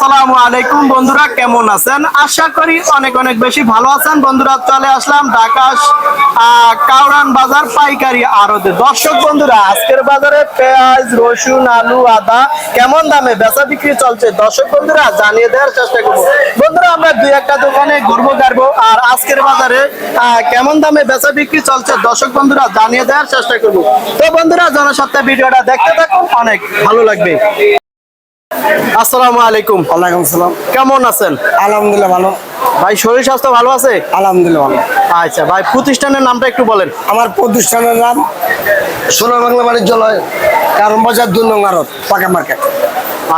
আসসালামু আলাইকুম বন্ধুরা কেমন আছেন? আশা করি অনেক অনেক বেশি ভালো আছেন। বন্ধুরা চলে আসলাম ঢাকা আহ, কাউরান বাজার পাইকারি আড়তে। দর্শক বন্ধুরা আজকের বাজারে পেঁয়াজ রসুন আলু আদা কেমন দামে বেচা বিক্রি চলছে? দর্শক বন্ধুরা জানিয়ে দেওয়ার চেষ্টা করব। বন্ধুরা আমরা দুই একটা দোকানে ঘুরবো গাড়বো আর আজকের বাজারে কেমন দামে বেচা বিক্রি চলছে? দর্শক বন্ধুরা জানিয়ে দেওয়ার চেষ্টা করব। তো বন্ধুরা জনসত্তা ভিডিওটা দেখতে থাকুন অনেক ভালো লাগবে। আসসালামু আলাইকুম। ওয়ালাইকুম সালাম কেমন আছেন? আলহামদুলিল্লাহ ভালো। ভাই শরীর স্বাস্থ্য ভালো আছে? আলহামদুলিল্লাহ ভালো। আচ্ছা ভাই প্রতিষ্ঠানের নামটা একটু বলেন। আমার প্রতিষ্ঠানের নাম সোনার বাংলা বাণিজ্যালয় কারণ বাজার দুই নং আড়ত পাকা মার্কেট।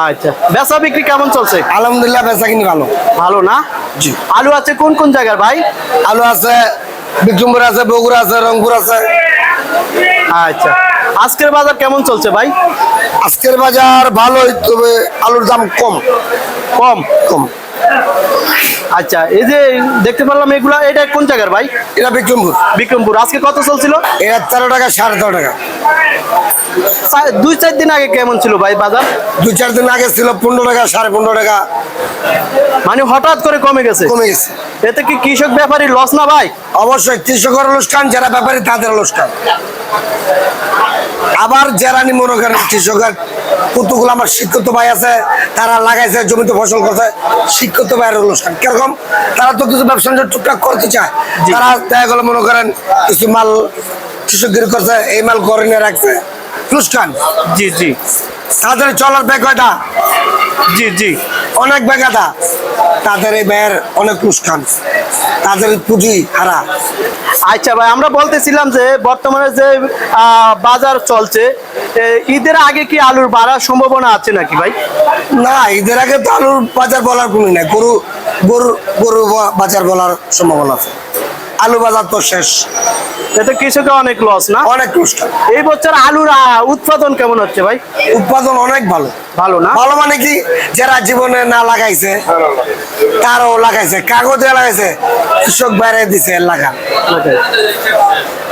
আচ্ছা বেচা বিক্রি কেমন চলছে? আলহামদুলিল্লাহ বেচা কিনি ভালো। ভালো না? জি। আলু আছে কোন কোন জায়গার ভাই? আলু আছে বিক্রমপুর আছে বগুড়া আছে রংপুর আছে। আচ্ছা। আজকের বাজার কেমন চলছে ভাই? আজকের বাজার ভালোই তবে আলুর দাম কম। কম? কম। আচ্ছা এই যে দেখতে পারলাম এগুলা এটা কোন জায়গার ভাই? এটা বিক্রমপুর। বিক্রমপুর। আজকে কত চলছিল? এটা তেরো টাকা সাড়ে তেরো টাকা। দুই চার দিন আগে কেমন ছিল ভাই বাজার? দুই চার দিন আগে ছিল পনেরো টাকা সাড়ে পনেরো টাকা। মানে হঠাৎ করে কমে গেছে? কমে গেছে। এতে কি কৃষক ব্যাপারী লস না ভাই? অবশ্যই কৃষকের অনুষ্ঠান যারা ব্যাপারী তাদের অনুষ্ঠান আবার যারা নি মনে করেন কৃষকের কতগুলো আমার শিক্ষিত ভাই আছে তারা লাগাইছে জমিতে ফসল করছে শিক্ষিত ভাইয়ের অনুষ্ঠান। কীরকম? তারা তো কিছু ব্যবসা টুকটাক করতে চায়। তারা দেখা গেলো মনে করেন কিছু মাল কৃষকগিরি করছে এই মাল করে নিয়ে রাখছে। অনুষ্ঠান? জি জি। তাদের চলার ব্যাগ কয়টা? জি জি। অনেক বেগাদা। তাদের এই ব্যয়ের অনেক অনুষ্ঠান তাদের পুঁজি হারা। আচ্ছা ভাই আমরা বলতেছিলাম যে বর্তমানে যে বাজার চলছে ঈদের আগে কি আলুর বাড়ার সম্ভাবনা আছে নাকি ভাই? না ঈদের আগে তো আলুর বাজার বলার কোনো নাই। গরু গরু গরু বাজার বলার সম্ভাবনা আছে। আলু বাজার তো শেষ। এতে কৃষকের অনেক লস না? অনেক অনুষ্ঠান এই বছর আলুর উৎপাদন কেমন হচ্ছে ভাই? উৎপাদন অনেক ভালো। ভালো না? ভালো মানে কি? যারা জীবনে না লাগাইছে তারও লাগাইছে কাগজে লাগাইছে কৃষক বাইরে দিছে লাগা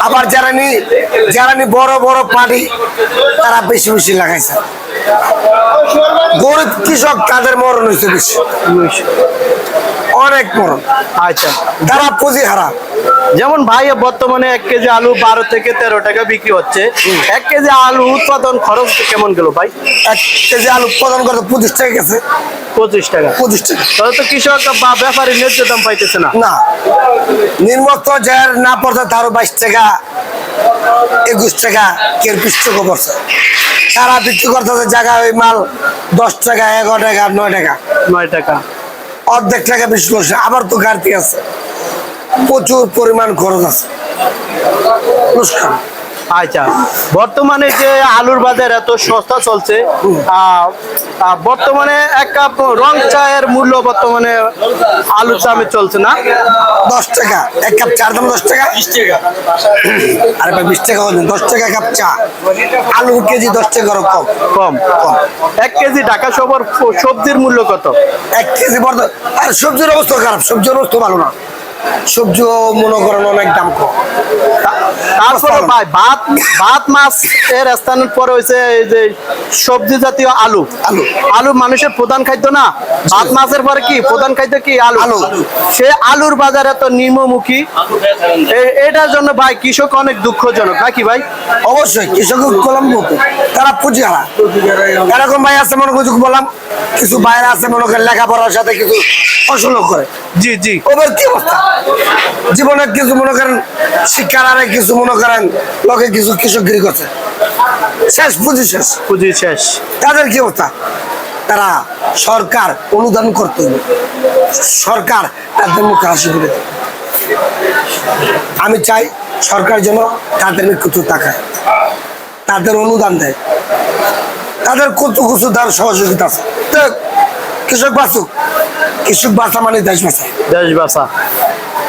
আবার যারা নি যারা নি বড় বড় পার্টি তারা বেশি বেশি লাগাইছে। গরিব কৃষক তাদের মরণ হয়েছে বেশি। অনেক মরণ। আচ্ছা। তারা পুঁজি হারা। যেমন ভাই বর্তমানে এক কেজি আলু বারো থেকে তেরো টাকা বিক্রি হচ্ছে। এক কেজি আলু উৎপাদন খরচ কেমন গেল ভাই? এক কেজি আলু উৎপাদন করতে পঁচিশ টাকা গেছে। পঁচিশ টাকা। পঁচিশ টাকা। তাহলে তো কৃষক বা ব্যাপারী ন্যায্য দাম পাইতেছে না। না। নির্মত যার না পড়ছে তারও বাইশ টাকা একুশ টাকা কেউ বিশ টাকা পড়ছে। তারা বিক্রি করতেছে জায়গা ওই মাল দশ টাকা এগারো টাকা নয় টাকা। নয় টাকা। অর্ধেক টাকা বিশ করছে আবার তো ঘাটতি আছে। প্রচুর পরিমাণ খরচ আছে। আচ্ছা বর্তমানে যে আলুর বাজার এত সস্তা চলছে বর্তমানে এক কাপ রং চায়ের মূল্য বর্তমানে আলুর দামে চলছে না? দশ টাকা এক কাপ চার দাম দশ টাকা। আরে ভাই বিশ টাকা হচ্ছে দশ টাকা কাপ চা। আলু কেজি দশ টাকা কম কম। কম। এক কেজি ঢাকা সবর সবজির মূল্য কত? এক কেজি বর্ত আর সবজির অবস্থা খারাপ সবজির অবস্থা ভালো না। সবজিও মনে করেন অনেক দাম কম। তারপরে ভাই ভাত ভাত মাছ এর স্থানের পরে হয়েছে এই যে সবজি জাতীয় আলু। আলু। আলু মানুষের প্রধান খাদ্য না? ভাত মাছের পরে কি? প্রধান খাদ্য কি? আলু। আলু। সে আলুর বাজার এত নিম্নমুখী। এটার জন্য ভাই কৃষক অনেক দুঃখজনক নাকি ভাই? অবশ্যই কৃষক কলম তারা পুঁজি হারা এরকম ভাই আছে মনে করছি বললাম কিছু বাইরে আছে মনে করেন লেখাপড়ার সাথে কিছু ফসল করে। জি জি। ওদের কি অবস্থা? জীবনে কিছু মনে করেন শিক্ষার আরে কিছু মনে করেন লোকে কিছু কৃষকগিরি করছে। শেষ পুঁজি শেষ। পুঁজি শেষ। তাদের কি অবস্থা? তারা সরকার অনুদান করতে সরকার তাদের মুখে হাসি করে আমি চাই সরকার যেন তাদের কিছু তাকায়। তাদের অনুদান দেয়। তাদের কত কিছু তার সহযোগিতা আছে। কৃষক বাঁচুক। কৃষক বাঁচা মানে দেশ বাঁচা। দেশ বাসা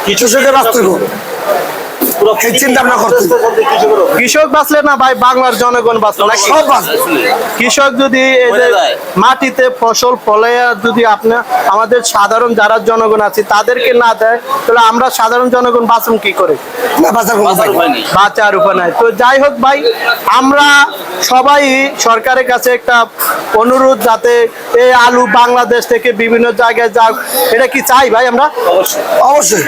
কৃষকের বাঁচতে। চিন্তা ভাবনা করতে কৃষক বাঁচলে না ভাই বাংলার জনগণ বাঁচলো নাকি? সব কৃষক যদি এই যে মাটিতে ফসল ফলে যদি আপনার আমাদের সাধারণ যারা জনগণ আছে তাদেরকে না দেয় তাহলে আমরা সাধারণ জনগণ বাঁচুন কি করে? না। বাঁচার উপায় নাই। তো যাই হোক ভাই আমরা সবাই সরকারের কাছে একটা অনুরোধ যাতে এই আলু বাংলাদেশ থেকে বিভিন্ন জায়গায় যাক। এটা কি চাই ভাই আমরা? অবশ্যই।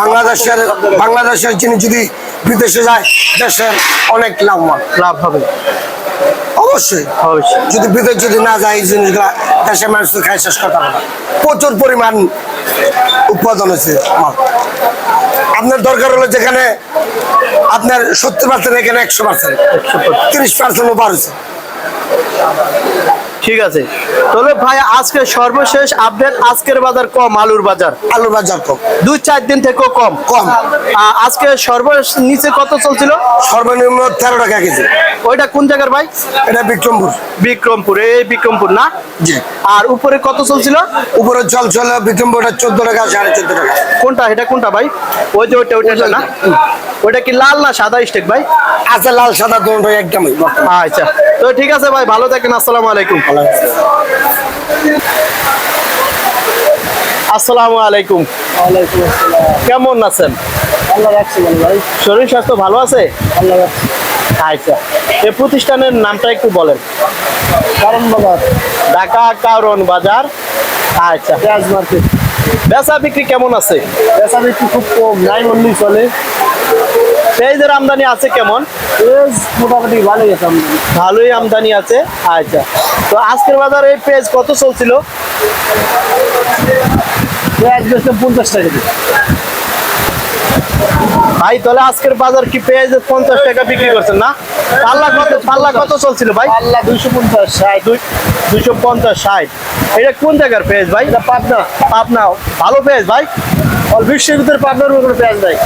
বাংলাদেশের বাংলাদেশের জিনিস যদি বিদেশে যায় দেশের অনেক লাভবান। লাভ হবে। অবশ্যই। অবশ্যই। যদি বিদেশ যদি না যায় এই জিনিসগুলা দেশের মানুষ তো খাই শেষ প্রচুর পরিমাণ উৎপাদন হয়েছে। আপনার দরকার হলো যেখানে আপনার সত্তর পার্সেন্ট এখানে একশো পার্সেন্ট তিরিশ পার্সেন্ট ওভার হয়েছে। ঠিক আছে। তাহলে ভাই আজকে সর্বশেষ আপডেট আজকের বাজার কম আলুর বাজার? আলুর বাজার কম। দুই চার দিন থেকেও কম? কম। আজকে সর্বশেষ নিচে কত চলছিল? সর্বনিম্ন তেরো টাকা কেজি। ওইটা কোন জায়গার ভাই? এটা বিক্রমপুর। বিক্রমপুর এই বিক্রমপুর না? জি। আর উপরে কত চলছিল? উপরে জল চলে বিক্রমপুরটা চোদ্দ টাকা সাড়ে চোদ্দ টাকা। কোনটা? এটা কোনটা ভাই? ওই যে ওইটা ওইটা না? ওইটা। কি লাল না সাদা স্টেক ভাই? আছে লাল সাদা দুটোই একদমই আচ্ছা। তো ঠিক আছে ভাই ভালো থাকেন আসসালামু আলাইকুম। আসসালামু আলাইকুম। কেমন আছেন? আল্লাহ রাখছি ভাই। শরীর স্বাস্থ্য ভালো আছে? আল্লাহ রাখছি আচ্ছা। এই প্রতিষ্ঠানের নামটা একটু বলেন। কারণ বাজার। ঢাকা কারণ বাজার। আচ্ছা। পেঁয়াজ মার্কেট। বেচা বিক্রি কেমন আছে? বেচা বিক্রি খুব কম নাই বললেই চলে। পেঁয়াজের আমদানি আছে কেমন? পেঁয়াজ মোটামুটি ভালোই আছে আমদানি। ভালোই আমদানি আছে? আচ্ছা। তো আজকের বাজারে এই পেঁয়াজ কত চলছিল? পেঁয়াজ বেচতে পঞ্চাশ টাকা। ভাই তাহলে আজকের বাজার কি পেঁয়াজ পঞ্চাশ টাকা বিক্রি করছেন না? পাল্লা কত পাল্লা কত চলছিল ভাই? আল্লাহ দুইশো পঞ্চাশ ষাট। দুই দুইশো পঞ্চাশ ষাট। এটা কোন জায়গার পেঁয়াজ ভাই? পাবনা। পাবনা। ভালো পেঁয়াজ ভাই? আর বিশ্বের ভিতরে পাবনার কোনো পেঁয়াজ নাই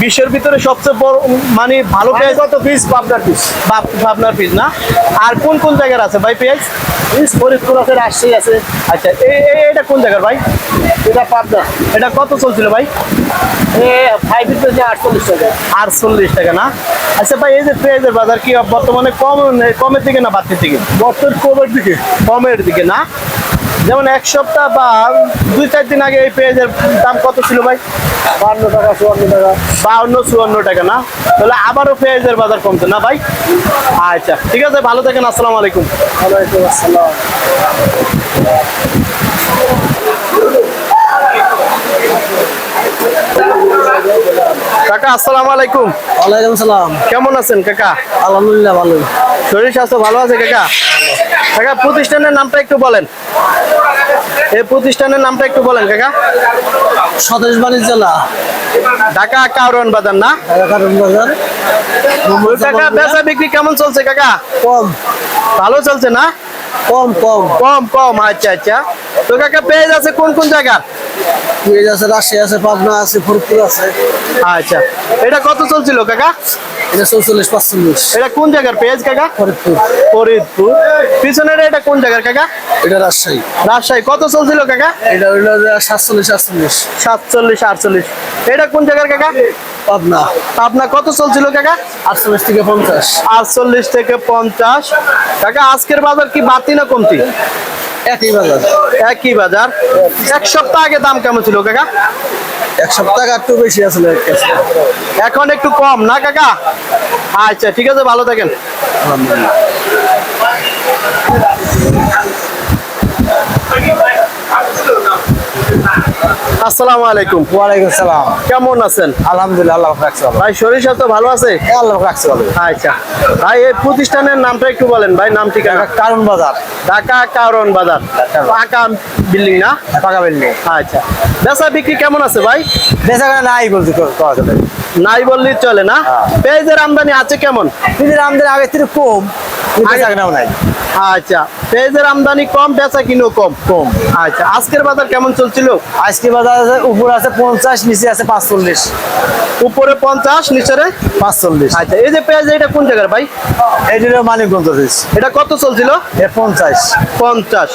বিশ্বের ভিতরে সবচেয়ে বড় মানে ভালো পেঁয়াজ পেঁয়াজ কত পিস পাবনার পিস পাব- পাবনার পিস না? আর কোন কোন জায়গার আছে ভাই পেঁয়াজ পিস ফরিদপুর আছে রাজশাহী আছে। আচ্ছা এটা কোন জায়গার ভাই? এটা পাবনা। এটা কত চলছিল ভাই? আটচল্লিশ টাকা। আটচল্লিশ টাকা না? আচ্ছা ভাই এই যে পেঁয়াজের বাজার কি বর্তমানে কম কমের দিকে না বাড়তির দিকে? বর্তমান কোভিড দিকে। কমের দিকে না? যেমন এক সপ্তাহ বা দুই চার দিন আগে এই পেঁয়াজের দাম কত ছিল ভাই? বান্ন টাকা চুয়ান্ন টাকা। বাউন্ন চুয়ান্ন টাকা না? তাহলে আবারও পেঁয়াজের বাজার কমছে না ভাই? আচ্ছা ঠিক আছে ভালো থাকেন আসসালামু আলাইকুম। ওয়ালাইকুম আসসালাম। কাকা আসসালামু আলাইকুম। ওয়ালাইকুম সালাম। কেমন আছেন কাকা? আলহামদুলিল্লাহ ভালো শরীর স্বাস্থ্য ভালো আছে কাকা? কাকা প্রতিষ্ঠানের নামটা একটু বলেন। এই প্রতিষ্ঠানের নামটা একটু বলেন কাকা। বাণিজ্য জেলা। ঢাকা কারণ বাজার না? কারণ বাজার। কাকা বেচা বিক্রি কেমন চলছে কাকা? কম। ভালো চলছে না? কম কম। কম কম আচ্ছা আচ্ছা। তো কাকা পেঁয়াজ আছে কোন কোন জায়গা পেঁয়াজ আছে রাজশাহী আছে পাবনা আছে ফরিদপুর আছে। আচ্ছা। এটা কত চলছিল কাকা? এটা চৌচল্লিশ পাঁচচল্লিশ। এটা কোন জায়গার পেঁয়াজ কাকা? ফরিদপুর। ফরিদপুর। পিছনের এটা কোন জায়গার কাকা? এটা রাজশাহী। রাজশাহী। কত চলছিল কাকা? এটা হইল সাতচল্লিশ আটচল্লিশ সাতচল্লিশ আটচল্লিশ। এটা কোন জায়গার কাকা? পাবনা। আপনার কত চলছিল কাকা? আটচল্লিশ থেকে পঞ্চাশ। আটচল্লিশ থেকে পঞ্চাশ। কাকা আজকের বাজার কি বাড়তি না কমতি? একই বাজার। একই বাজার। এক সপ্তাহ আগে দাম কেমন ছিল কাকা? এক সপ্তাহ একটু বেশি আছে এখন একটু কম না কাকা? আচ্ছা ঠিক আছে ভালো থাকেন। আসসালামু আলাইকুম। ওয়ালাইকুম সালাম। কেমন আছেন? আলহামদুলিল্লাহ আল্লাহ রাখছে ভাই শরীর স্বাস্থ্য ভালো আছে? আল্লাহ রাখছে ভালো। আচ্ছা। ভাই এই প্রতিষ্ঠানের নামটা একটু বলেন। ভাই নাম ঠিকানা? কারণ বাজার। ঢাকা কারণ বাজার। পাকা বিল্ডিং না? পাকা বিল্ডিং। আচ্ছা। বেচা বিক্রি কেমন আছে ভাই? বেচা নাই বলতে নাই বললেই চলে না? পেঁয়াজের আমদানি আছে কেমন? কিন্তু আমাদের আগে থেকে কম। আচ্ছা পেঁয়াজের আমদানি কম বেচা কিনো কম। কম। আচ্ছা আজকের বাজার কেমন চলছিল? আজকে বাজার উপর আছে পঞ্চাশ নিচে আছে পাঁচচল্লিশ। উপরে পঞ্চাশ নিচেরে? পাঁচচল্লিশ। আচ্ছা এই যে পেঁয়াজ এটা কোন জায়গার ভাই? জন্য মানিকগঞ্জ এটা কত চলছিল? এ পঞ্চাশ। পঞ্চাশ।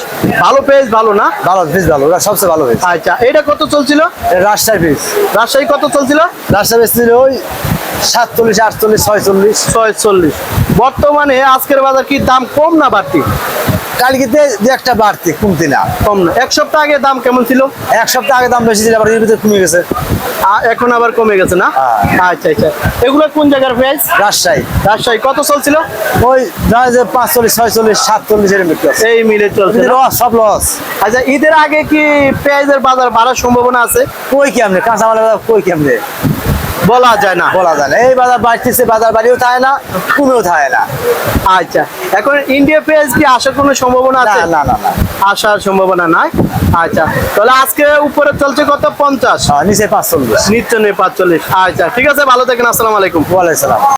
ভালো পেঁয়াজ ভালো না? ভালো পিস ভালো সবচেয়ে ভালো পিস আচ্ছা এটা কত চলছিল? রাজশাহী পিস রাজশাহী কত চলছিল? রাজশাহী পিস ছিল ওই সাতচল্লিশ আটচল্লিশ ছয়চল্লিশ। ছয়চল্লিশ। বর্তমানে আজকের বাজার কি দাম কম না বাড়তি? কালকেতে দু একটা বাড়তি কমতি না। কম না। এক সপ্তাহ আগে দাম কেমন ছিল? এক সপ্তাহ আগে দাম বেশি ছিল আবার এর ভিতরে কমে গেছে। এখন আবার কমে গেছে না? হ্যাঁ। আচ্ছা আচ্ছা। এগুলো কোন জায়গার প্রাইস রাজশাহী। রাজশাহী। কত চলছিল? ওই ধরেন যে পাঁচচল্লিশ ছয়চল্লিশ সাতচল্লিশ এর বিক্রি এই মিলে চলছে লস সব লস আচ্ছা ঈদের আগে কি পেঁয়াজের বাজার বাড়ার সম্ভাবনা আছে? কই কেমনে? কাঁচা মালের বাজার কই কেমনে? বলা যায় না। বলা যায় না। এই বাজার বাড়তেছে বাজার বাড়িও থাকে না কমেও থাকে না। আচ্ছা এখন ইন্ডিয়া পেজ কি আসার কোনো সম্ভাবনা আছে? না না না। আসার সম্ভাবনা নাই? আচ্ছা তাহলে আজকে উপরে চলছে কত? পঞ্চাশ। নিচে নিচে পাঁচচল্লিশ। নিচে নেই পাঁচচল্লিশ। আচ্ছা ঠিক আছে ভালো থাকেন আসসালাম আলাইকুম। ওয়ালাইকুম সালাম।